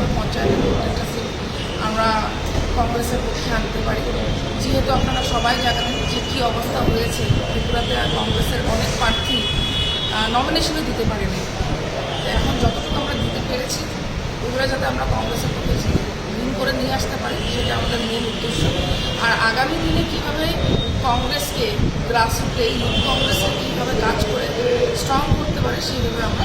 আমরা পঞ্চায়েতের করতেছি আমরা কংগ্রেসের পক্ষে আনতে পারি। যেহেতু আপনারা সবাই জানেন যে কী অবস্থা হয়েছে, ত্রিপুরাতে কংগ্রেসের অনেক প্রার্থী নমিনেশনে দিতে পারেনি। এখন যতটুকু আমরা দিতে পেরেছি, ওগুলো যাতে আমরা কংগ্রেসের পক্ষে ঋণ করে নিয়ে আসতে পারি, সেটা আমাদের মূল উদ্দেশ্য। আর আগামী দিনে কীভাবে কংগ্রেসকে গ্রাসরুটে ইউথ কংগ্রেসকে কীভাবে কাজ করে স্ট্রং করতে পারে, সেইভাবে আমরা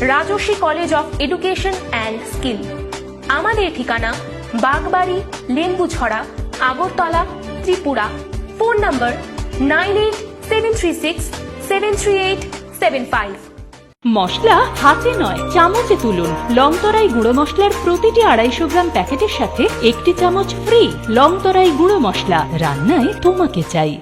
Rajarshi college of education and skill. আমাদের ঠিকানা Bagbari, Lembuchhara, Agartala, Tripura. Phone number nine eight seven three six seven three eight seven five. মশলা হাতে নয়, চামচে তুলুন। লংতরাই গুঁড়ো মশলার প্রতিটি আড়াইশো গ্রাম প্যাকেটের সাথে একটি চামচ ফ্রি লংতরাই গুঁড়ো মশলা। রান্নায় তোমাকে চাই।